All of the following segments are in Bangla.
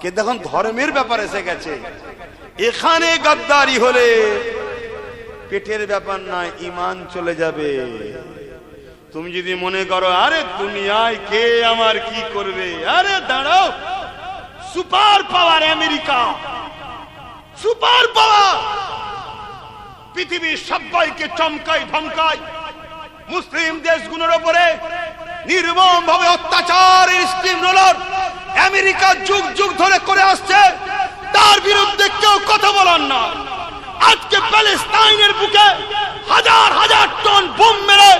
কে দেখুন, ধর্মের ব্যাপার এসে গেছে এখানে গাদ্দারি হলে পেটের ব্যাপার না ইমান চলে যাবে। তুমি যদি মনে করো, আরে দুনিয়ায় কে আমার কি করবে? আরে দাঁড়াও। Super power America. Super power. পৃথিবীর সবাইকে চমকাই ধমকাই মুসলিম দেশগুলোর উপরে নির্মম ভাবে অত্যাচার স্টিম রোলার আমেরিকা যুগ যুগ ধরে করে আসছে, তার বিরুদ্ধে কেউ কথা বলার না। আজকে প্যালেস্তাইনের বুকে হাজার হাজার টন বোম মেরে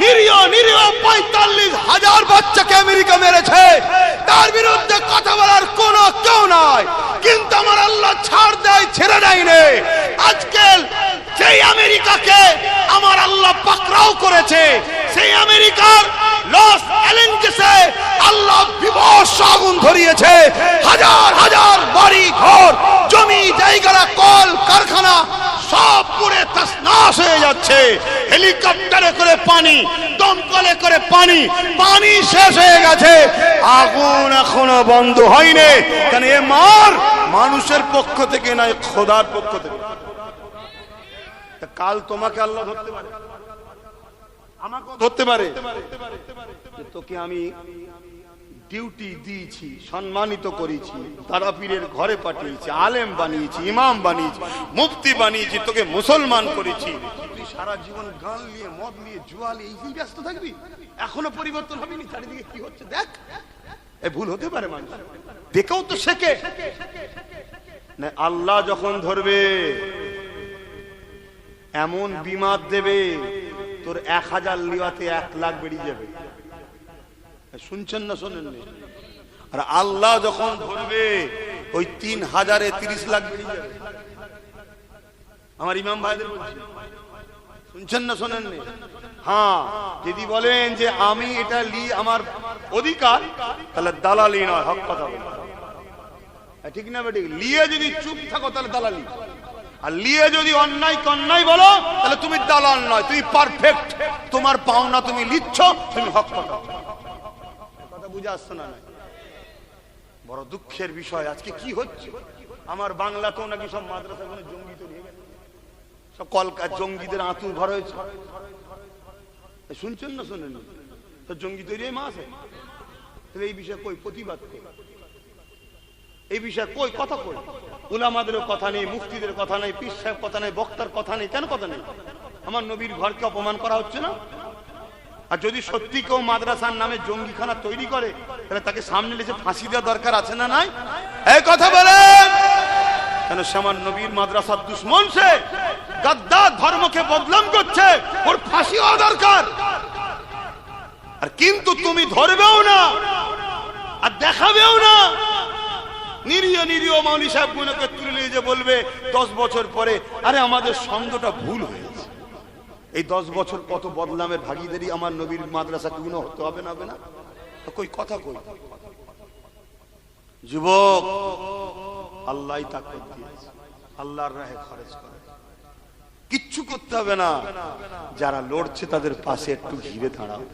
নিরীহ নিরীহ পঁয়তাল্লিশ হাজার বাচ্চাকে আমেরিকা মেরেছে। তার বিরুদ্ধে কথা বলার কোনো কেউ নাই। কিন্তু আমার আল্লাহ ছাড় দেয়, ছেড়ে দেয় নে। আজকে সেই আমেরিকাকে আমার আল্লাহ পাকড়াও করেছে, সেই আমেরিকার লস অ্যালেঞ্জেসে আল্লাহ বিভৎস আগুন ধরিয়েছে। হাজার হাজার বাড়ি, ঘর, জমি কল, কারখানা, সব পুড়ে হয়ে যাচ্ছে। হেলিকপ্টারে করে পানি, দমকলে করে পানি পানি শেষ হয়ে গেছে। আগুন এখনও বন্ধ হয়নি। কেন এ মার? মানুষের পক্ষ থেকে নয়, খোদার পক্ষ থেকে। কাল তোমাকে আল্লাহ ধরতে পারে। আমাকে ধরতে পারে। তোকে আমি ডিউটি দিয়েছি, সম্মানিত করেছি, তারাপীরের ঘরে পাঠিয়েছি, আলেম বানিয়েছি, ইমাম বানিয়েছি, মুফতি বানিয়েছি, তোকে মুসলমান করেছি। তুই সারা জীবন গান নিয়ে, মদ নিয়ে, জুয়া নিয়ে, এই ব্যস্ত থাকবি? এখনও পরিবর্তন হবেনি, চারিদিকে কি হচ্ছে, দেখ। এ ভুল হতে পারে মানুষ। দেখেও তো শেখে। না, আল্লাহ যখন ধরবে, এমন বিমার দেবে, তোর এক হাজার লিওয়াতে এক লাখ বেরিয়ে যাবে। শুনছেন না শোনেন আর আল্লাহ যখন ধরবে, ওই তিন হাজারে তিরিশ লাখ আমার ইমাম ভাইদের শুনছেন না শোনেন হ্যাঁ যদি বলেন যে আমি এটা লি, আমার অধিকার, তাহলে দালালি নয়, হক কথা ঠিক না বেটি লিয়ে যদি চুপ থাকো, তাহলে দালালি। আর লিয়ে যদি অন্যায় অন্যায় বলো, তাহলে তুমি দালাল নয়, তুমি পারফেক্ট তোমার পাওনা তুমি লিচ্ছ, তুমি হক কথা কথা বুঝে আসছো না বড় দুঃখের বিষয়, আজকে কি হচ্ছে? আমার বাংলাতেও নাকি সব মাদ্রাসা জঙ্গি তৈরি হয়ে গেছে। সব কলকা জঙ্গিদের আঁতুর ঘর হয়েছে। শুনছেন না শোনেন? জঙ্গি তৈরি হয়ে মাস তাহলে এই বিষয়ে কই প্রতিবাদ কই? এই বিষয়ে কই কথা কই? উলামাদেরও কথা নেই, মুফতিদের কথা নেই, পীর সাহেব কথা নেই, বক্তার কথা নেই, কেন কথা নেই? আমার নবীর ঘরকে অপমান করা হচ্ছে না? আর যদি সত্যি কেউ মাদ্রাসার নামে জঙ্গিখানা তৈরি করে, তাহলে তাকে সামনে এসে ফাঁসি দেওয়া দরকার আছে না নাই? এই কথা বলেন! কেন সে আমার নবীর মাদ্রাসার দুশ্মন সে? গাদ্দার ধর্মকে বদলাম করছে, ওর ফাঁসি হওয়া দরকার। আর কিন্তু তুমি ধরবেও না, আর দেখাবেও না। নিরীহ নিরীহ মৌলী সাহেব গুলোকে তুলে নিয়ে যে বলবে, দশ বছর পরে, আরে আমাদের সঙ্গটা ভুল হয়েছে এই দশ বছর কত বদলামের ভাগিদারি আমার নবীর মাদ্রাসা গুলো হতে হবে না হবে না? কই, কথা কই? যুবক আল্লাহ তাকত দিয়েছে। আল্লাহর রাহে খরচ করে। কিচ্ছু করতে হবে না। যারা লড়ছে তাদের পাশে একটু ঘিরে দাঁড়াও।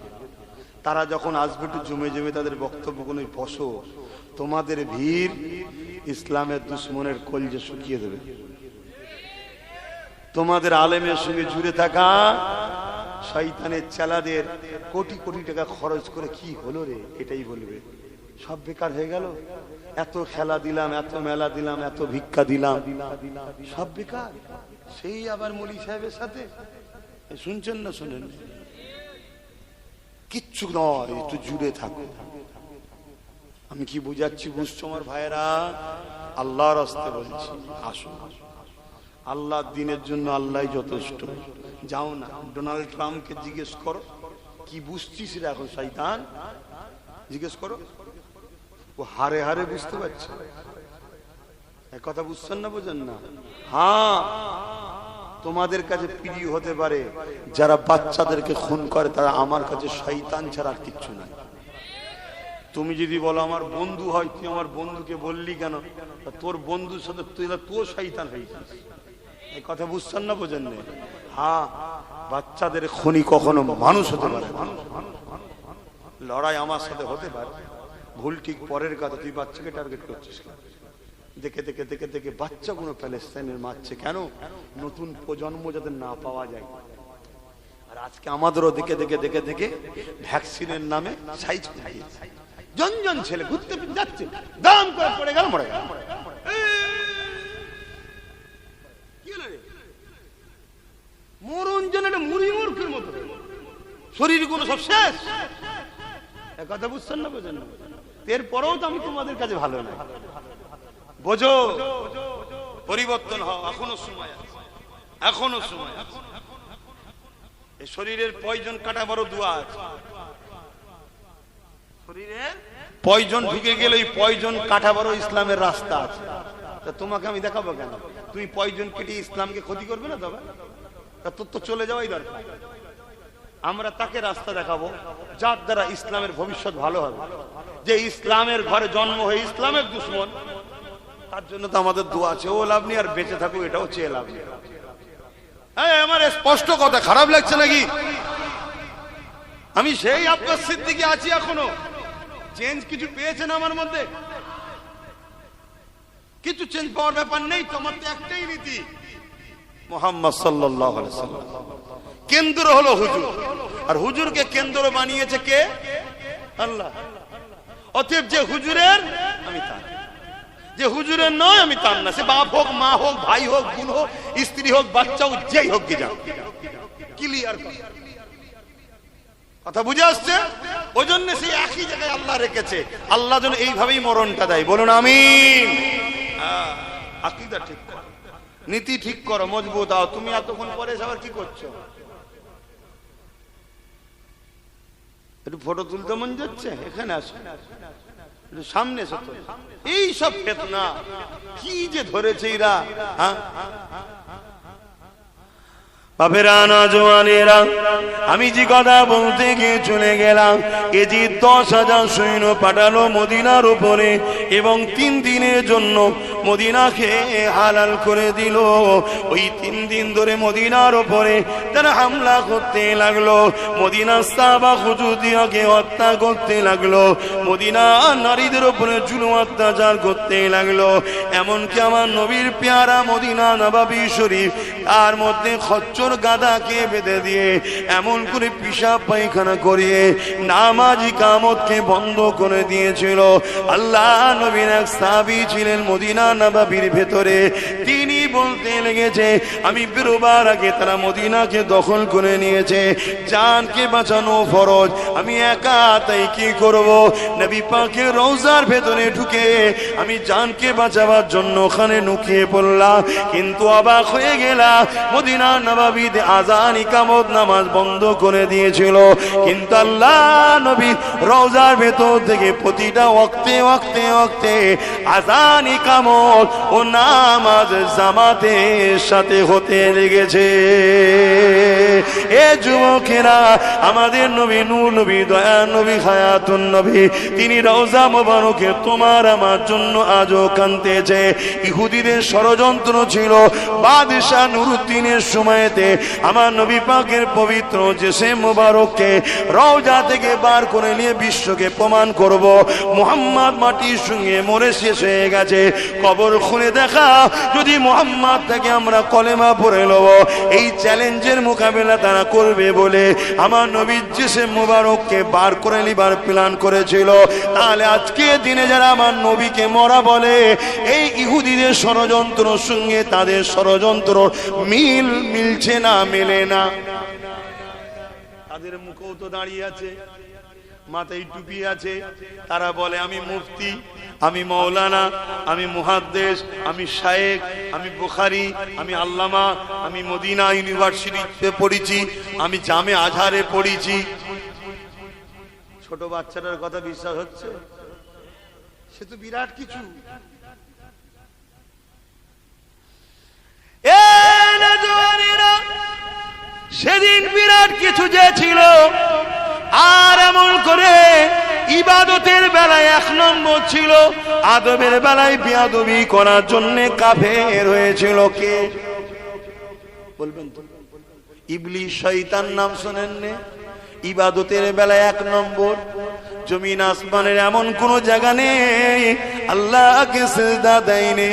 তারা যখন আসবে একটু জমে জমে তাদের বক্তব্য কোনো বসো। তোমাদের ভিড় ইসলামের দুশ্মনের কলজে শুকিয়ে দেবে। তোমাদের আলেমের সঙ্গে জুড়ে থাকা শয়তানের চেলাদের কোটি কোটি টাকা খরচ করে কি হলো রে? এটাই বলবে। সব বেকার হয়ে গেল? এত খেলা দিলাম, এত মেলা দিলাম, এত ভিক্ষা দিলাম। সব বেকার? সেই আবার মলি সাহেবের সাথে? শুনছেন না শুনেন? কিচ্ছু নয়, একটু জুড়ে থাকো। আমি কি বুঝাচ্ছি বুঝছ আমার ভাইয়েরা? আল্লাহর হস্তে বলছি আসুন আসুন। আল্লাহর দিনের জন্য আল্লাহ যথেষ্ট। যাও না, ডোনাল্ড ট্রাম্পকে জিজ্ঞেস করো, কি বুঝছিস রে এখন শৈতান জিজ্ঞেস করো। ও হারে হারে বুঝতে পারছে। এক কথা বুঝছেন না, বোঝেন না? হ্যাঁ তোমাদের কাছে প্রিয় হতে পারে, যারা বাচ্চাদেরকে খুন করে, তারা আমার কাছে শৈতান ছাড়া আর কিচ্ছু নাই। তুমি যদি বলো, আমার বন্ধু হয়, তুই আমার বন্ধুকে বললি কেন? তোর বন্ধুর সাথে তুই তোর শৈতান হয়েছিস এই কথা বুঝছেন না বোঝেন হ্যাঁ বাচ্চাদের খনি কখনো মানুষ হতে পারে লড়াই আমার সাথে হতে পারে। ভুল ঠিক পরের কথা, তুই বাচ্চাকে টার্গেট করছিস কেন? দেখে দেখে দেখে দেখে বাচ্চাগুলো প্যালেস্তাইনের মারছে কেন? নতুন প্রজন্ম যাতে না পাওয়া যায়। আর আজকে আমাদেরও দেখে দেখে দেখে দেখে ভ্যাকসিনের নামে সাইজ জন জন ছেলে ঘুরতে যাচ্ছে, দাম করে পড়ে গেল, মরে গেল কি হলো রে? মরণ যেন একটা মুড়ি মূর্খের মতো শরীরগুলো সব শেষ? কথা বুঝছেন না বোঝেন এরপরেও তো আমি তোমাদের কাছে ভালো না বোঝো, পরিবর্তন হও, এখনও সময় এখনও সময় এই শরীরের পয়জন কাটা বড় দোয়া আছে। শরীরের পয়জন ঢুকে গেলে ওই পয়জন কাটা বড় ইসলামের রাস্তা আছে। তা তোমাকে আমি দেখাবো কেন? তুমি পয়জন কেটে ইসলামকে ক্ষতি করবে না তবে? তা তোর তো চলে যাওয়াই দরকার। আমরা তাকে রাস্তা দেখাবো, যার দ্বারা ইসলামের ভবিষ্যৎ ভালো হবে। যে ইসলামের ঘরে জন্ম হয়ে ইসলামের দুশ্মন, তার জন্য তো আমাদের দোয়া আছে, ও লাভ নেই আর বেঁচে থাকুক, এটাও চেয়ে লাভ নেই। হ্যাঁ আমার স্পষ্ট কথা, খারাপ লাগছে নাকি? আমি সেই আপনার সিদ্দিকে আছি এখনও। চেঞ্জ কিছু পেয়েছেন আমার মধ্যে? কিছু চেঞ্জ পাওয়ার ব্যাপার নেই, তোমার তো একটাই নীতি মোহাম্মদ আলাইহি সাল্লাম কেন্দ্র হলো হুজুর। আর হুজুরকে কেন্দ্র বানিয়েছে কে? আল্লাহ। অতএব যে হুজুরের, আমি তার। যে হুজুরের নয়, আমি তার না। সে বাপ হোক, মা হোক, ভাই হোক, বোন হোক, স্ত্রী হোক, বাচ্চা হোক, যেই হোক গে যাও ক্লিয়ার কথা। বুঝে আসছে? ওই জন্য সেই একই জায়গায় আল্লাহ রেখেছে। আল্লাহ যেন এইভাবেই মরণটা দেয়। বলুন আমি আকিদা ঠিক করো। নীতি ঠিক করো, মজবুত আও তুমি এতক্ষণ পরে আবার কি করছ? একটু ফটো তুলতে মন যাচ্ছে? এখানে আসো। সামনে তো। এই সব ফেতনা। কি যে ধরেছে এরা হ্যাঁ? আমি যে কথা বলতে গিয়ে চলে গেলাম দশ হাজার সৈন্য পাঠালো মদিনার উপরে এবং তিন দিনের জন্য হালাল করে দিল। ওই তিন দিন ধরে মদিনার উপরে তারা হামলা করতে লাগল মদিনা সাবা হত্যা করতে লাগল মদিনা নারীদের উপরে জুলুম অত্যাচার করতে লাগল। এমনকি আমার নবীর পেয়ারা মদিনা নবাবী শরীফ, তার মধ্যে খচ্চর গাদাকে বেঁধে দিয়ে এমন করে পিসাব পায়খানা করিয়ে নামাজি কামতকে বন্ধ করে দিয়েছিল। আল্লাহ নবীর এক সাবি ছিলেন মদিনা নবাবির ভেতরে। তিনি বলতে লেগেছে, আমি বেরোবার আগে তারা মদিনাকে দখল করে নিয়েছে। জানকে বাঁচানো ফরজ। আমি একা, তাই কি করব? নবী পাকে রোজার ভেতরে ঢুকে আমি জানকে বাঁচাবার জন্য ওখানে নুকিয়ে পড়লাম। কিন্তু অবাক হয়ে গেলাম, মদিনা নবাবিদ আজান ইকামত নামাজ বন্ধ করে দিয়েছিল। কিন্তু আল্লাহ নবী রোজার ভেতর থেকে প্রতিটা ওক্তে ওক্তে ওক্তে আজান ইকামত ও নামাজ জামাতের সাথে হতে লেগেছে। এ যুবকেরা, আমাদের নবী নূর নবী, দয়া নবী, হায়াতুন নবী, তিনি রওজা মোবারকে তোমার আমার জন্য আজও কানতেছে ইহুদিদের ষড়যন্ত্র ছিল। বাদশাহ নুরুদ্দিনের সময়তে আমার নবী পাকের পবিত্র যে সে মোবারককে রওজা থেকে বার করে নিয়ে বিশ্বকে প্রমাণ করব। মোহাম্মদ মাটির সঙ্গে মরে শেষ হয়ে গেছে। কবর খুলে দেখা। যদি মোহাম্মদ থেকে আমরা কলেমা পড়ে নেব, এই চ্যালেঞ্জের মোকাবেলা তারা করবে বলে আমার নবীর যে সে মোবারককে বার করে নিবার প্ল্যান করেছিল। তাহলে আজকে দিনে যারা আমার নবীকে মরা বলে, এই ইহুদিদের ষড়যন্ত্র সঙ্গে তাদের ষড়যন্ত্র মিল মিলছে না, মেলে না। তাদের মুখেও তো দাঁড়িয়ে আছে, মাথায় টুপি আছে। তারা বলে, আমি মুফতি, আমি মৌলানা আমি মুহাদ্দেশ আমি শায়েক আমি বুখারি, আমি আল্লামা, আমি মদিনা ইউনিভার্সিটিতে পড়েছি, আমি জামে আজহারে পড়েছি। ছোট বাচ্চাটার কথা বিশ্বাস হচ্ছে? সে তো বিরাট কিছু। এ সেদিন বিরাট কিছু যে ছিল আর এমন করে ইবাদতের বেলায় এক নম্বর ছিল, আদবের বেলায় বিয়াদবি করার জন্য কাফের হয়েছিল কে? বলবেন ইবলি শয়তান নাম শোনেন নে ইবাদতের বেলায় এক নম্বর, জমিন আসমানের এমন কোন জায়গা নেই, আল্লাহকে দেয়নি।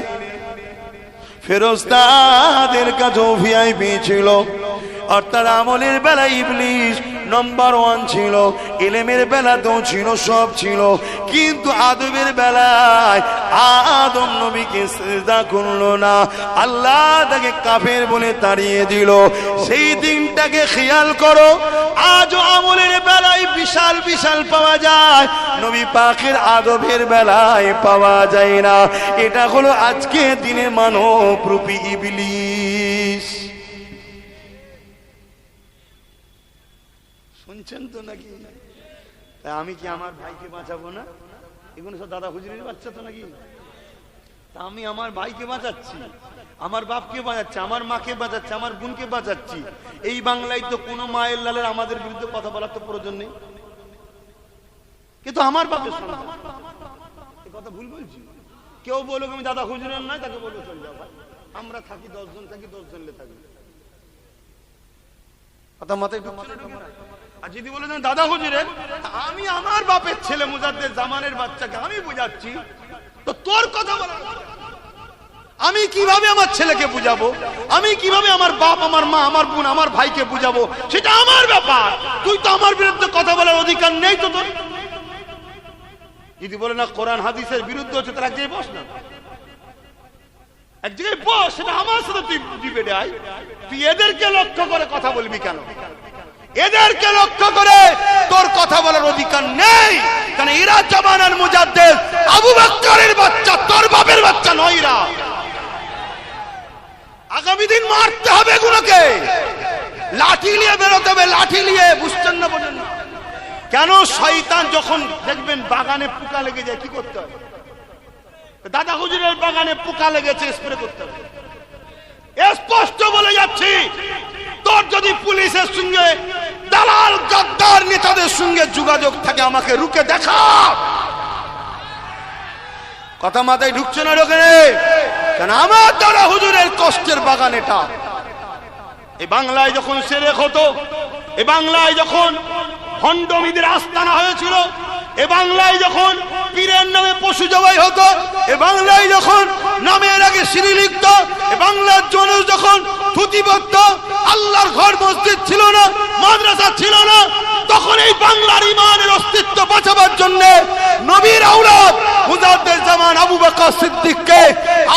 ফেরস্তাদের কাছেও ভিআইপি ছিল অর্থাৎ আমলের বেলায় ইবলিশ নম্বর ওয়ান ছিল, এলেমের বেলাতেও ছিল, সব ছিল। কিন্তু আদবের বেলায় আদম নবীকে সেজদা করল না। আল্লাহ তাকে কাফের বলে তাড়িয়ে দিল। সেই দিনটাকে খেয়াল করো, আজও আমলের বেলায় বিশাল বিশাল পাওয়া যায়। নবী পাখির আদবের বেলায় পাওয়া যায় না। এটা হলো আজকে দিনে মানব রূপী ইবলিশ। শুনছেন তো নাকি? আমি কি আমার ভাইকে বাঁচাবো না? এগুলো সব দাদা হুজুরের বাচ্চা তো নাকি? তা আমি আমার ভাইকে বাঁচাচ্ছি, আমার বাপকে বাঁচাচ্ছি, আমার মাকে বাঁচাচ্ছি, আমার বোনকে বাঁচাচ্ছি। এই বাংলায় তো কোনো মায়ের লালের আমাদের বিরুদ্ধে কথা বলার তো প্রয়োজন নেই। কিন্তু আমার বাপের কথা ভুল বলছি? কেউ বলুক আমি দাদা হুজুরের নয়, তাকে বলব চল যাও ভাই। আমরা থাকি দশজন থাকি দশজন লে থাকি। কথা মাথায়? আর যদি বলে দাদা হুজুরের, আমি আমার বাপের ছেলে মুজাদ্দের জামানের বাচ্চাকে আমি বুঝাচ্ছি, তো তোর কথা বলা আমি কীভাবে আমার ছেলেকে বুঝাবো? আমি কীভাবে আমার বাপ, আমার মা, আমার বোন, আমার ভাইকে বুঝাবো? সেটা আমার ব্যাপার। তুই তো আমার বিরুদ্ধে কথা বলার অধিকার নেই তো তোর। যদি বলে না, কোরআন, হাদিসের বিরুদ্ধে হচ্ছে তার জায়গায় বস না। এক জায়গায় বস, সেটা আমার সাথে তুই ডিবেটে আয়। তুই এদেরকে লক্ষ্য করে কথা বলবি কেন? এদেরকে লক্ষ্য করে তোর কথা বলার অধিকার নেই। কারণ এরা জমানার মুজাদ্দেদ, আবু বকরের বাচ্চা, তোর বাপের বাচ্চা নয় এরা আগামী দিন মারতে হবে এগুলোকে। লাঠি নিয়ে বেরোতে হবে, লাঠি নিয়ে, বুঝছেন না বোঝেন না? কেন শয়তান যখন দেখবেন বাগানে পোকা লেগে যায়, কি করতে হবে? দাদা হুজুরের বাগানে পোকা লেগেছে স্প্রে করতে হবে। স্পষ্ট বলে যাচ্ছি, তোর যদি পুলিশের সঙ্গে দালাল গাদ্দার নেতাদের সঙ্গে যোগাযোগ থাকে, আমাকে রুকে দেখা। কথা মাথায় ঢুকছে না ঢোকে কেন আমার দাদা হুজুরের কষ্টের বাগান এটা? এই বাংলায় যখন সেরেক হতো, এ বাংলায় যখন হন্ডমিদের আস্তানা হয়েছিল, এ বাংলায় যখন পীরের নামে পশু জবাই হতো, এ বাংলায় যখন নামের আগে এ বাংলার জন্য যখন থুতি আল্লাহর ঘর মসজিদ ছিল না, মাদ্রাসা ছিল না, তখন এই বাংলার ইমানের অস্তিত্ব বাঁচাবার জন্য নবীর আউলাদ মুজাদ্দের জামান আবু বকর সিদ্দিককে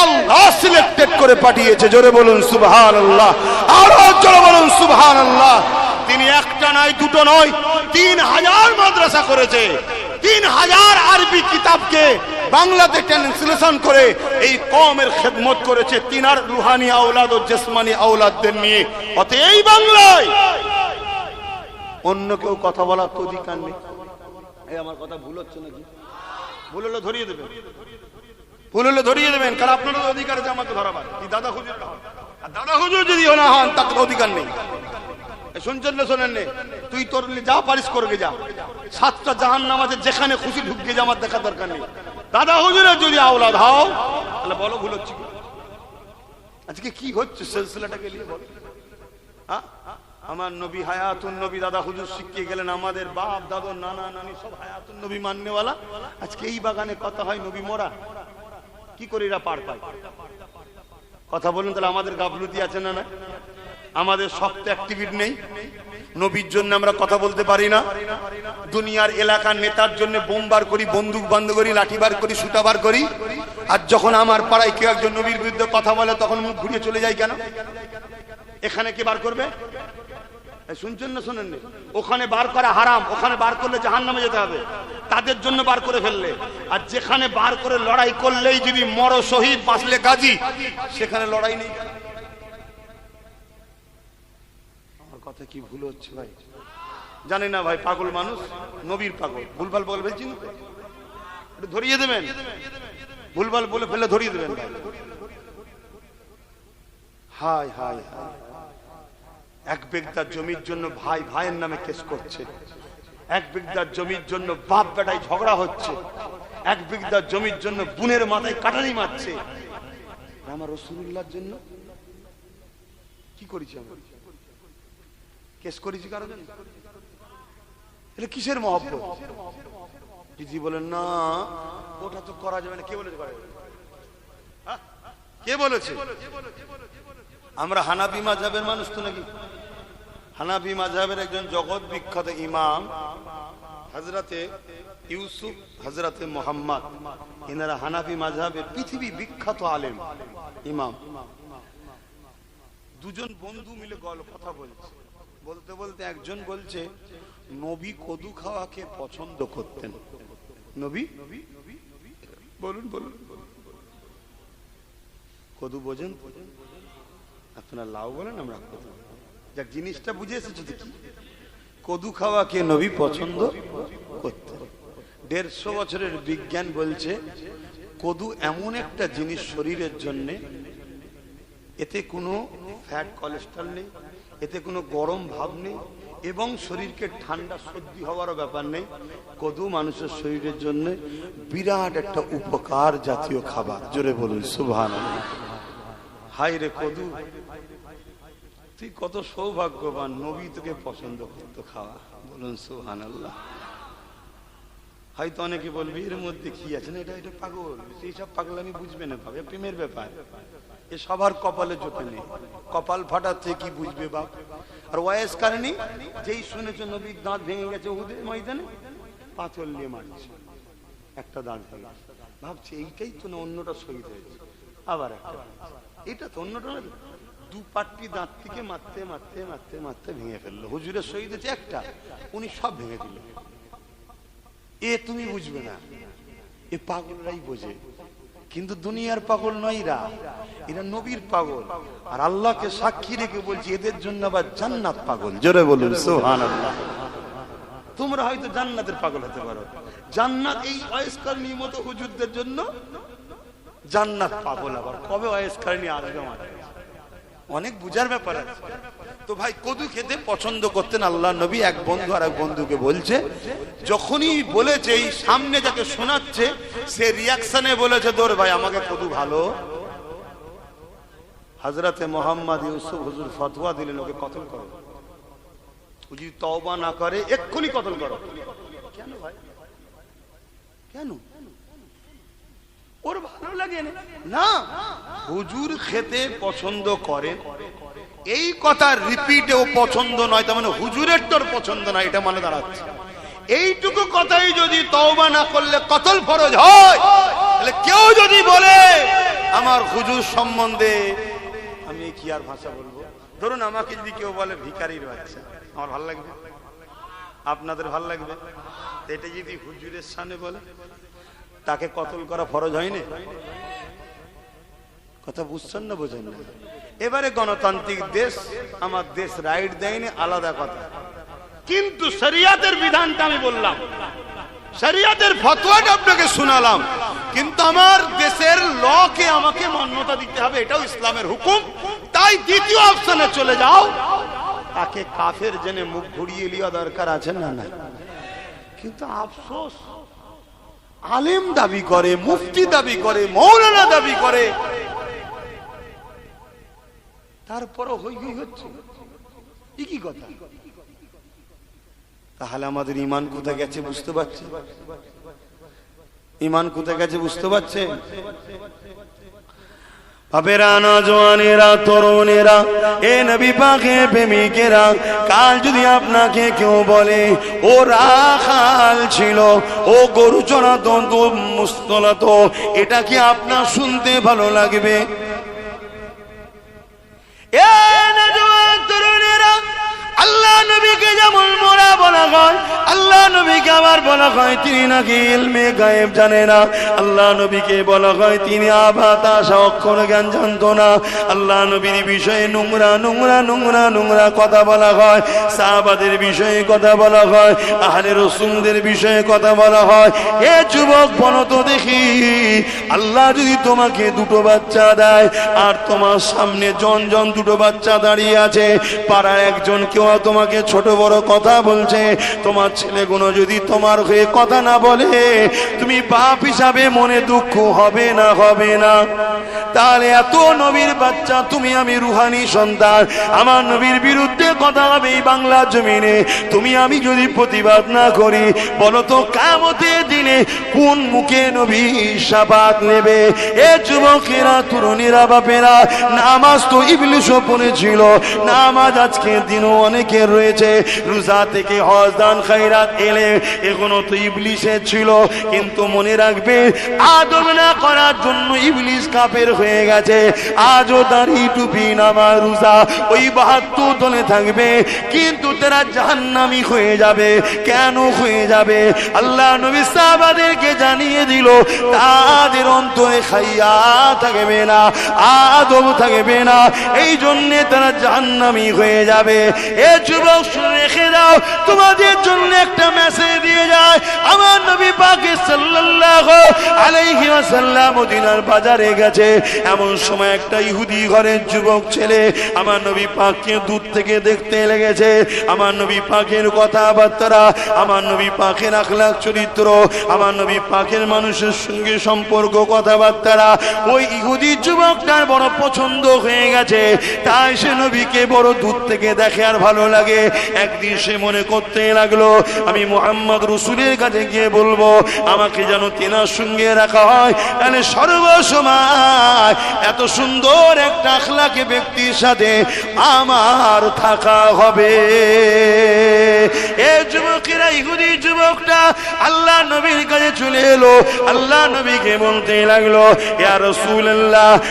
আল্লাহ সিলেক্টেড করে পাঠিয়েছে। জোরে বলুন, সুবহানাল্লাহ। আরও জোরে বলুন, সুবহানাল্লাহ। তিনি একটা নয়, দুটো নয়, তিন হাজার মাদ্রাসা করেছে। তিন হাজার আরবি কিতাবকে বাংলাতে ট্রান্সলেশন করে এই কমের খেদমত করেছে তিনার রুহানি আওলাদ ও জেসমানি আওলাদদের নিয়ে। এই বাংলায় অন্য কেউ কথা বলার তো অধিকার নেই। এই আমার কথা ভুল হচ্ছে নাকি? ভুল ধরিয়ে দেবেন। ভুল ধরিয়ে দেবেন, কারণ আপনারও অধিকার আছে, আমাকে ধরাবার কি দাদা হুজুর আর দাদা হুজুর যদি না হন, তার তো অধিকার নেই। শুনছেন না শোনেন? তুই তোর যা পারিস করবে যা। সাতটা জাহান নামাজে যেখানে খুশি ঢুকিয়ে যা, আমার দেখার দরকার নেই। দাদা হুজুরের যদি আওলাদ হও, তাহলে বলো ভুল হচ্ছে আজকে কি হচ্ছে সিলসিলাটাকে নিয়ে বলো। হ্যাঁ? আমার নবী হায়াতুন নবী দাদা হুজুর শিখিয়ে গেলেন, আমাদের বাপ, দাদা, নানা, নানি সব হায়াতুন নবী মাননেওয়ালা আজকে এই বাগানে কথা হয় নবী মোরা। কি করে এরা পার পায়? কথা বলুন তাহলে আমাদের গাফলুতি আছে না না আমাদের শক্ত অ্যাক্টিভিট নেই। নবীর জন্য আমরা কথা বলতে পারি না। দুনিয়ার এলাকার নেতার জন্য বোম বার করি, বন্দুক বন্ধ করি, লাঠি বার করি, সুতা বার করি। আর যখন আমার পাড়ায় কেউ একজন নবীর বিরুদ্ধে কথা বলে, তখন মুখ ঘুরিয়ে চলে যায় কেন? এখানে কে বার করবে? শুনছেন না শোনেন? ওখানে বার করা হারাম, ওখানে বার করলে জাহান নামে যেতে হবে। তাদের জন্য বার করে ফেললে। আর যেখানে বার করে লড়াই করলেই যদি মর, শহীদ, বাঁচলে গাজী, সেখানে লড়াই নেই কেন? আমার কথা কি ভুল হচ্ছে ভাই? জানি না ভাই, পাগল মানুষ, নবীর পাগল। ভুলভাল বলে ফেলছি না তো? একটু ধরিয়ে দেবেন? ভুলভাল বলে ফেলে ধরিয়ে দেবেন হাই হাই হাই এক বিঘার জমির জন্য ভাই ভাইয়ের নামে কেস করছে। এক বিঘার জমির জন্য বাপ ঝগড়া হচ্ছে। এক বিঘার জমির জন্য বুনের মাথায় কাটারি মারছে। আমার রসুল্লাহর জন্য? কি করেছি আমি কেস করেছি কারও জন্য? এটা কিসের মহব্বত? দিদি বলেন, না, ওটা তো করা যাবে না। কে বলেছে করা হ্যাঁ? কে বলেছে? আমরা হানাবি মাঝাবের মানুষ তো নাকি? হানাবি মাঝাবের একজন জগৎ বিখ্যাত ইমাম হজরতে ইউসুফ হজরতে মোহাম্মদ। এনারা হানাফি মাঝাবের পৃথিবী বিখ্যাত আলেম, ইমাম। দুজন বন্ধু মিলে গল কথা বলছে। বলতে বলতে একজন বলছে, নবী কদু খাওয়াকে পছন্দ করতেন। নবী? বলুন বলুন কদু বোঝেন? আপনারা লাউ বলেন, আমরা যাক, জিনিসটা বুঝে এসেছ কদু খাওয়াকে নবী পছন্দ করতেন। দেড়শো বছরের বিজ্ঞান বলছে, কদু এমন একটা জিনিস শরীরের জন্যে, এতে কোনো ফ্যাট কোলেস্ট্রল নেই। এতে কোনো গরম ভাব নেই এবং শরীরকে ঠান্ডা, সর্দি হওয়ারও ব্যাপার নেই। কদু মানুষের শরীরের জন্য বিরাট একটা উপকার জাতীয় খাবার। জোরে বলুন সুভান হাই রে কদু, তুই কত সৌভাগ্যবান, নবী তোকে পছন্দ করতো খাওয়া। বলুন সুহান আল্লাহ হয়তো অনেকে বলবি, এর মধ্যে কি আছে? না, এটা এটা পাগল। সেই সব পাগলামি বুঝবে না, ভাবে, প্রেমের ব্যাপার। এ সবার কপালে জোটে নেই। কপাল ফাটাচ্ছে, কি বুঝবে বাপ? আর ওয়াইস কারণে যেই শুনেছে নবীর দাঁত ভেঙে গেছে উহুদের ময়দানে, পাথর নিয়ে মারছে। একটা দাঁত ভেঙে ভাবছে এইটাই তো না অন্যটা শহীদ হয়েছে। আবার একটা। এটা তো অন্যটা না, দু পাটটি দাঁত থেকে মারতে মারতে মারতে মারতে ভেঙে ফেলল। হুজুরের শহীদ হয়েছে একটা, উনি সব ভেঙে দিল এ তুমি বুঝবে না। এ পাগলরাই বোঝে। কিন্তু দুনিয়ার পাগল নয় এরা। এরা নবীর পাগল। আর আল্লাহকে সাক্ষী রেখে বলছি, এদের জন্য আবার জান্নাত পাগল। জোরে বলুন সোহান আল্লাহ তোমরা হয়তো জান্নাতের পাগল হতে পারো। জান্নাত এই অয়েস্কারণী মতো হুজুরদের জন্য জান্নাত পাগল আবার। কবে অয়েস্কারণী আসবে আমার অনেক বুঝার ব্যাপার আছে। তো ভাই কদু খেতে পছন্দ করতেন আল্লাহ নবী, এক বন্ধু আর এক বন্ধুকে বলছে, যখনই বলেছে, এই সামনে যাকে শোনাচ্ছে, সে রিয়াকশনে বলেছে তোর ভাই, আমাকে কদু ভালো। হাজরাতে মোহাম্মদ ইউসুফ হুজুর ফতোয়া দিলেন, ওকে কতল করো। যদি তওবা না করে, এক্ষুনি কতল করো। কেন ভাই? কেন? ওর ভালো লাগে না, হুজুর খেতে পছন্দ করেন। এই কথা রিপিটে ও পছন্দ নয়, তার মানে হুজুরের তোর পছন্দ নয়, এটা মানে দাঁড়াচ্ছে। এইটুকু কথাই যদি তওবা না করলে কতল ফরজ হয়? তাহলে কেউ যদি বলে, আমার হুজুর সম্বন্ধে আমি কি আর ভাষা বলব? ধরুন আমাকে যদি কেউ বলে ভিখারির বাচ্চা, আমার ভালো লাগবে? আপনাদের ভালো লাগবে? এটা যদি হুজুরের সামনে বলে, তাকে কতল করা ফরজ হয়নি? কথা বুঝছেন না, বোঝেন না। এবারে গণতান্ত্রিক দেশ, আমার দেশ রাইট দেয়নি, আলাদা কথা। কিন্তু শরিয়াতের বিধানটা আমি বললাম। শরিয়াতের ফতোয়াটা আপনাকে শোনালাম। কিন্তু আমার দেশের লকে আমাকে মান্যতা দিতে হবে, এটাও ইসলামের হুকুম। তাই দ্বিতীয় অপশনে চলে যাও। তাকে কাফের জেনে মুখ ঘুরিয়ে লিয়া দরকার আছে না না কিন্তু আফসোস, আলেম দাবি করে, মুফতি দাবি করে, মৌলানা দাবি করে তারপরও হই হই হচ্ছে। কি কথা? তাহলে আমাদের ইমান কোথায় গেছে বুঝতে পারছি? ইমান কোথায় গেছে বুঝতে পারছে? বাপেরা নজওয়ানেরা তরুণেরা, এ নবী পাখে প্রেমিকেরা, কাল যদি আপনাকে কেউ বলে, ও রাখাল ছিল, ও গরু চড়াতো মুস্তলাতো, এটা কি আপনার শুনতে ভালো লাগবে? এ নজওয়ান তরুণেরা আল্লাহ নবীকে যেমন মোরা বলা হয়, আল্লাহ নবীকে আবার বলা হয়, তিনি নাকি ইলমে গায়েব জানে না। আল্লাহ নবীকে বলা হয়, তিনি আশা, অক্ষর, জ্ঞান জানত না আল্লাহ নবীর বিষয়ে নোংরা নোংরা নোংরা নোংরা কথা বলা হয়, সাহাবাদের বিষয়ে কথা বলা হয়, আহলে রসুমদের বিষয়ে কথা বলা হয়। এ যুবক, বলো তো দেখি, আল্লাহ যদি তোমাকে দুটো বাচ্চা দেয়, আর তোমার সামনে জন জন দুটো বাচ্চা দাঁড়িয়ে আছে পাড়ার একজন কেউ যাও তোমাকে ছোট বড় কথা বলছে। তোমার ছেলেগুলো যদি তোমার হয়ে কথা না বলে, তুমি বাপ হিসাবে মনে দুঃখ হবে না হবে না। তাহলে এত নবীর বাচ্চা, তুমি আমি রুহানি সন্তান। আমার নবীর বিরুদ্ধে কথা হবে এই বাংলা জমিনে। তুমি আমি যদি প্রতিবাদ না করি বলো তো কামতে দিনে কোন মুখে নবী সাবাত নেবে? এ যুবকেরা, তরুণীরা, বাপেরা, নামাজ তো ইবলিশও পড়েছিল নামাজ আজকে দিনও অনেকে রয়েছে। রোজা থেকে হজ, দান খাইরাত এলে এখনও তো ইবলিশে ছিল। কিন্তু মনে রাখবে, আদম না করার জন্য ইবলিশ কাপের হয়ে গেছে। আজও দাঁড়ি টুপি নামাজ রোজা ওই বাহাত্তর দলে থাকবে, কিন্তু তারা জাহান্নামি হয়ে যাবে। কেন হয়ে যাবে? আল্লাহ নবী সাহাবাদেরকে জানিয়ে দিল, তাদের অন্তরে খাইয়া থাকবে না, আদব থাকবে না। এই জন্যে তারা জাহান্নামি হয়ে যাবে। এ যুবক রেখে দাও, তোমাদের জন্য একটা মেসেজ দিয়ে যায়। আমার নবী পাকে সাল্লাল্লাহু আলাইহি ওয়াসাল্লাম মদিনার বাজারে গেছে। এমন সময় একটা ইহুদি ঘরের যুবক ছেলে আমার নবী পাককে দূর থেকে দেখতে লেগেছে। আমার নবী পাকের কথাবার্তা আমার নবী পাকের আখলাক চরিত্র, আমার নবী পাকের মানুষের সঙ্গে সম্পর্ক কথাবার্তা ওই ইহুদি যুবকটার বড় পছন্দ হয়ে গেছে। তাই সে নবীকে বড় দূর থেকে দেখে আর ভালো লাগে। একদিন সে মনে করতে লাগল, আমি মোহাম্মদ রসুলের কাছে গিয়ে বলব, আমাকে যেন তেনার সঙ্গে রাখা হয়, তাহলে সর্বসময় এত সুন্দর একটা আখলাকে ব্যক্তির সাথে আমার থাকা হবে। এ যুবকেরা, ইহুদি যুবকটা আল্লাহ নবীর কাছে চলে এলো। আল্লাহ নবীকে বলতে লাগল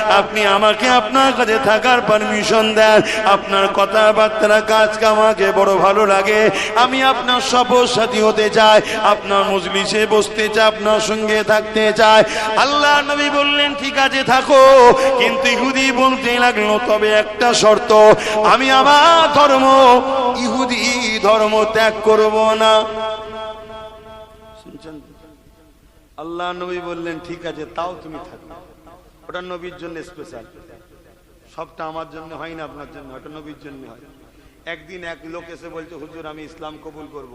আপনি আমাকে আপনার কাছে থাকার পারমিশন দেন। আপনার কথাবার্তা কাজ আমাকে বড় ভালো লাগে। আমি আপনার সফর সাথী হতে চাই। আপনার মজলিসে বসতে চাই, আপনার সঙ্গে থাকতে চাই। আল্লাহ নবী বললেন, ঠিক আছে, থাকো। কিন্তু ইহুদি বলতে লাগল, তবে একটা শর্ত, আমি আমার ধর্ম, ইহুদি ধর্ম ত্যাগ করব না। শুনছেন? আল্লাহ নবী বললেন, ঠিক আছে, তাও তুমি থাকবে ওটা নবীর জন্য স্পেশাল সবটা আমার জন্য হয় না, আপনার জন্য। ওটা নবীর জন্য হয়। একদিন এক লোক এসে বলছে, হুজুর, আমি ইসলাম কবুল করব,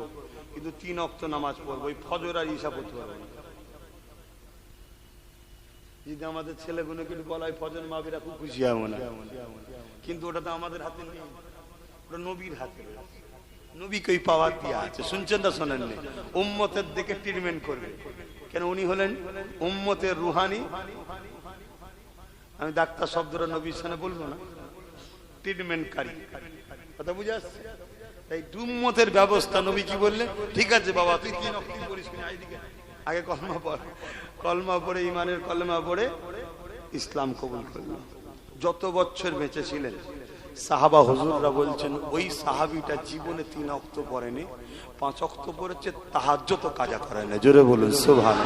কিন্তু তিন অক্ত নামাজ পড়ব ওই ফজর আর ইসা পড়তে পারব যদি আমাদের ছেলেগুলোকে বলা হয়, ফজর মাবিরা খুব খুশি হব না। কিন্তু ওটা তো আমাদের হাতে নেই। ওটা নবীর হাতে। রয়েছে। নবীকে ওই পাওয়ার দিয়া আছে। শুনছেন না শোনেন উম্মতের দিকে ট্রিটমেন্ট করবে। কেন উনি হলেন উম্মতের রুহানি? আমি ডাক্তার শব্দটা নবীর সামনে বলব না। ট্রিটমেন্টকারী কথা বুঝে আসছে? এই উম্মতের ব্যবস্থা নবী কি বললেন? ঠিক আছে বাবা, তুই তিন অক্তি করিস আগে কলমা পড়। কলমা পড়ে ইমানের কলমা পড়ে, ইসলাম কবুল করল। যত বছর বেঁচে ছিলেন সাহাবা হুজুররা বলছেন, ওই সাহাবিটা জীবনে তিন অক্ত পড়েনি, পাঁচ অক্ত পড়েছে তাহাজ্জত কাজা করে না জোরে বলুন সোভান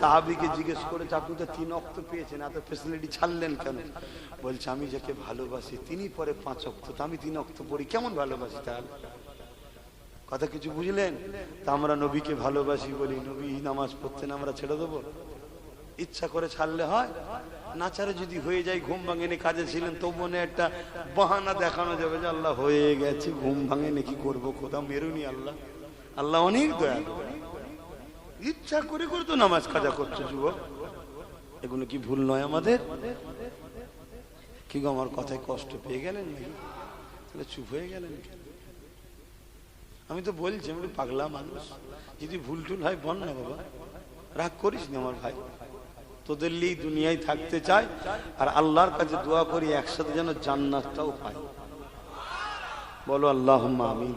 সাহাবিকে জিজ্ঞেস করেছে আপনি তো তিন অক্ত পেয়েছেন, এত ফেসিলিটি ছাড়লেন কেন? বলছে, আমি যাকে ভালোবাসি, তিনি পরে পাঁচ অক্ত, তো আমি তিন অক্ত পড়ি, কেমন ভালোবাসি তাহলে? কথা কিছু বুঝলেন? তা আমরা নবীকে ভালোবাসি বলি, নবী নামাজ পড়তেন, আমরা ছেড়ে দেবো। ইচ্ছা করে ছাড়লে হয়। না ছাড়ে যদি হয়ে যায়, ঘুম ভাঙেনি, কাজে ছিলেন তো মনে একটা বাহানা দেখানো যাবে যে আল্লাহ হয়ে গেছে, ঘুম ভাঙেনি, কি করব কোথাও মেরুনি আল্লাহ। আল্লাহ অনেক দয়া ইচ্ছা করে করে তো নামাজ কাজা করছে, যুবক। এগুলো কি ভুল নয় আমাদের? কি গো, আমার কথায় কষ্ট পেয়ে গেলেন নাকি? তাহলে চুপ হয়ে গেলেন আমি তো বলছি, আমি পাগলা মানুষ। যদি ভুল টুল হয়, বল না বাবা। রাগ করিস না আমার ভাই। তোদের লিয়ে দুনিয়ায় থাকতে চাই আর আল্লাহর কাছে দোয়া করি একসাথে যেন জান্নাতটাও পাই। বলো আল্লাহ আমি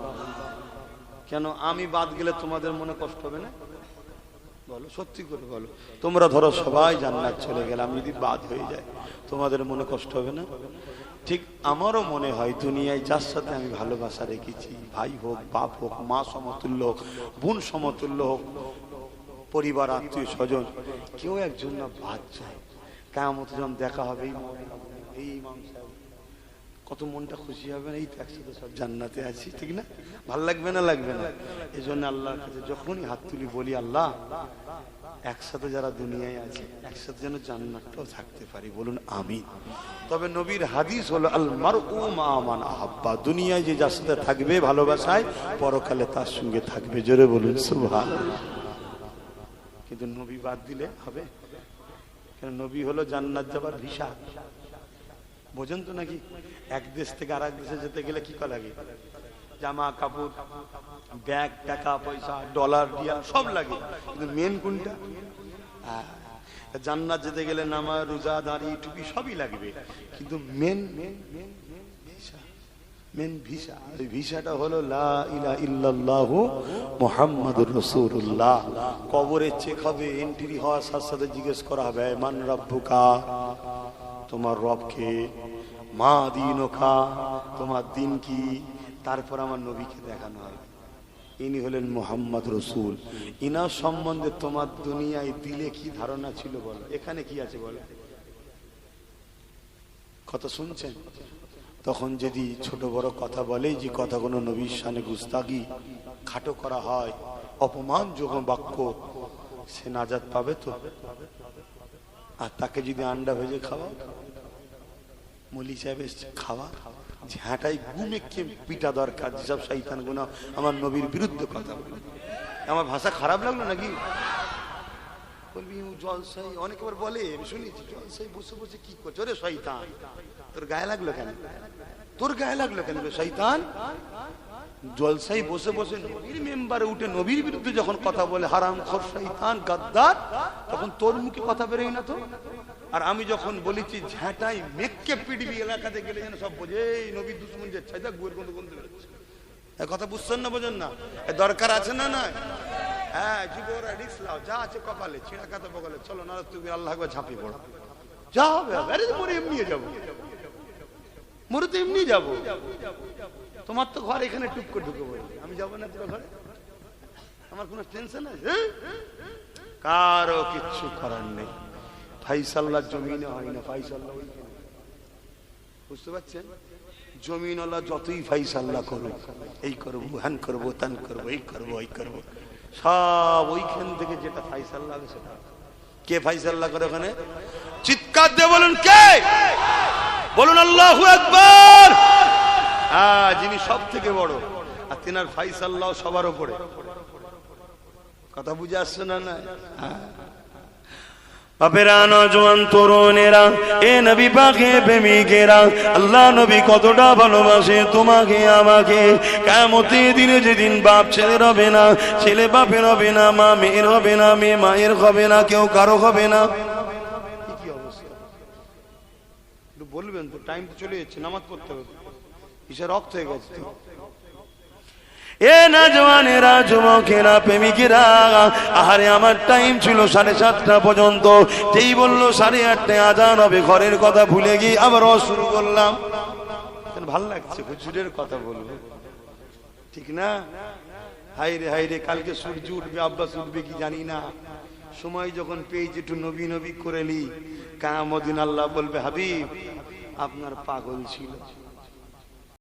কেন আমি বাদ গেলে তোমাদের মনে কষ্ট হবে না? বলো, সত্যি করে বলো। তোমরা ধরো সবাই জান্নাত চলে গেলে, আমি যদি বাদ হয়ে যাই, তোমাদের মনে কষ্ট হবে না? ঠিক আমারও মনে হয় দুনিয়ায় যার সাথে আমি ভালোবাসা রেখেছি, ভাই হোক, বাপ হোক, মা সমতুল্য হোক, বোন সমতুল্য হোক পরিবার, আত্মীয় স্বজন, কেউ একজন না বাদ যায়। কেমন যখন দেখা হবে, এই কত মনটা খুশি হবে না, এই তো একসাথে সব জান্নাতে আছি, ঠিক না? ভালো লাগবে না লাগবে না? এই জন্য আল্লাহর কাছে যখনই হাত তুলি বলি, আল্লাহ, একসাথে যারা দুনিয়ায় আছে, একসাথে যেন জান্নাতটাও থাকতে পারি। বলুন আমি তবে নবীর হাদিস হলো, আল মার মান আহাব্বা। দুনিয়ায় যে যার সাথে থাকবে ভালোবাসায়, পরকালে তার সঙ্গে থাকবে। জোরে বলুন সুভান কিন্তু নবী বাদ দিলে হবে? কেন নবী হলো জান্নাত যাবার ভিসা বোঝেন তো নাকি? এক দেশ থেকে আর দেশে যেতে গেলে কি করা লাগে? জামা কাপড় ব্যাগ টাকা পয়সা ডলার দিয়া সব লাগে। কিন্তু মেন কোনটা? হ্যাঁ, জান্নাত যেতে গেলে নামা রোজা দাঁড়ি টুপি সবই লাগবে। কিন্তু main main main main visa. ওই ভিসাটা হলো লা ইলা ইল্লাল্লাহু মুহাম্মাদুর রাসূলুল্লাহ। কবরে চেক হবে এন্ট্রি হওয়ার সাথে সাথে জিজ্ঞেস করা হবে মান রাব্বুকা? তোমার রবকে মা দিনকা? তোমার দিন কি? তারপর আমার নবীকে দেখানো হবে। ইনি হলেন মোহাম্মদ রসুল। ইনার সম্বন্ধে তোমার দুনিয়ায় দিলে কি ধারণা ছিল বলো? এখানে কি আছে বলো? কথা শুনছেন? তখন যদি ছোট বড় কথা বলে যে কথা কোনো নবীর সানে গুস্তাগি, খাটো করা হয়, অপমানযোগ্য বাক্য, সে নাজাদ পাবে তো? আর তাকে যদি আন্ডা ভেজে খাওয়া মলি সাহেব এসছে, খাওয়া? ঝাঁটাই গুমে কে পিটা দরকার? যেসব শৈতান গুণা আমার নবীর বিরুদ্ধে কথা বলে। আমার ভাষা খারাপ লাগল নাকি? বলবি জলসাই অনেকবার বলে, আমি শুনেছি জলসাই বসে বসে কি করছ রে শৈতান তোর গায়ে লাগল কেন? তোর গায়ে লাগল কেন শৈতান জলসাই বসে বসে নবীর মেম্বারে উঠে নবীর বিরুদ্ধে যখন কথা বলে, হারাম খর শৈতান গাদ্দার, তখন তোর মুখে কথা বেরোয় না তো? আর আমি যখন বলেছি ঝ্যাঁটাই মেঘকে পিড়বি এলাকাতে গেলে যেন সব বোঝে নবীর দুশ্মন যে ছাইদা গুয়ের গন্ধ গন্ধ বেরোচ্ছে। কথা বুঝছেন না বোঝেন না? দরকার আছে না না হ্যাঁ যুবরা রিক্স লাও, যা আছে কপালে, ছিঁড়া কাতে বগলে চলো না তুমি আল্লাহ ঝাঁপিয়ে পড়ো। যা হবে এমনি যাব। মরে তো এমনি যাব। তোমার তো ঘর এখানে টুক করে ঢুকে পড়বে আমি যাব না তোমার ঘরে? আমার কোনো টেনশন আছে? হ্যাঁ? কারও কিচ্ছু করার নেই। ফাইসাল্লাহ জমিনে হয় না ফাইসাল্লাহ ওইখানে। বুঝতে পারছেন? জমিনওয়ালা যতই ফাইসাল্লাহ করুক, এই করব হ্যান করব তান করব, এই করব, ওই করব। সব ওইখান থেকে যেটা ফাইসাল্লাহ হবে সেটা কে ফাইসাল্লাহ করে ওখানে? চিৎকার দিয়ে বলুন, কে? বলুন, আল্লাহু একবার হ্যাঁ যিনি সব থেকে বড়। আর তেনার ফাইসাল্লাহ সবার উপরে। কথা বুঝে আসছে না না? হ্যাঁ। বাপেরা নজওয়ান তরুণেরা, এ নবী পাখে প্রেমিকেরা, আল্লাহ নবী কতটা ভালোবাসে তোমাকে, আমাকে। কেমতে দিনে যেদিন বাপ ছেলের হবে না, ছেলে বাপের হবে না, মা মেয়ের হবে না, মেয়ে মায়ের হবে না, কেউ কারও হবে না কি কি অবস্থা একটু বলবেন তো টাইম তো চলে যাচ্ছে নামাজ পড়তে হবে কিসে রক্ত হয়ে গেছে এ না জওয়ানেরা যুবকেরা প্রেমিকেরা আহারে আমার টাইম ছিল সাড়ে সাতটা পর্যন্ত। যেই বলল সাড়ে আটটায় আজান হবে ঘরের কথা ভুলে গিয়ে আবার শুরু করলাম। ভালো লাগছে হুজুরের কথা বলব। ঠিক না? হাই রে হাই রে কালকে সূর্য উঠবে আব্বাস উঠবে কি জানি না। সময় যখন পেয়েছি একটু নবী নবী করে নি কামদিন আল্লাহ বলবে, হাবিব, আপনার পাগল ছিল।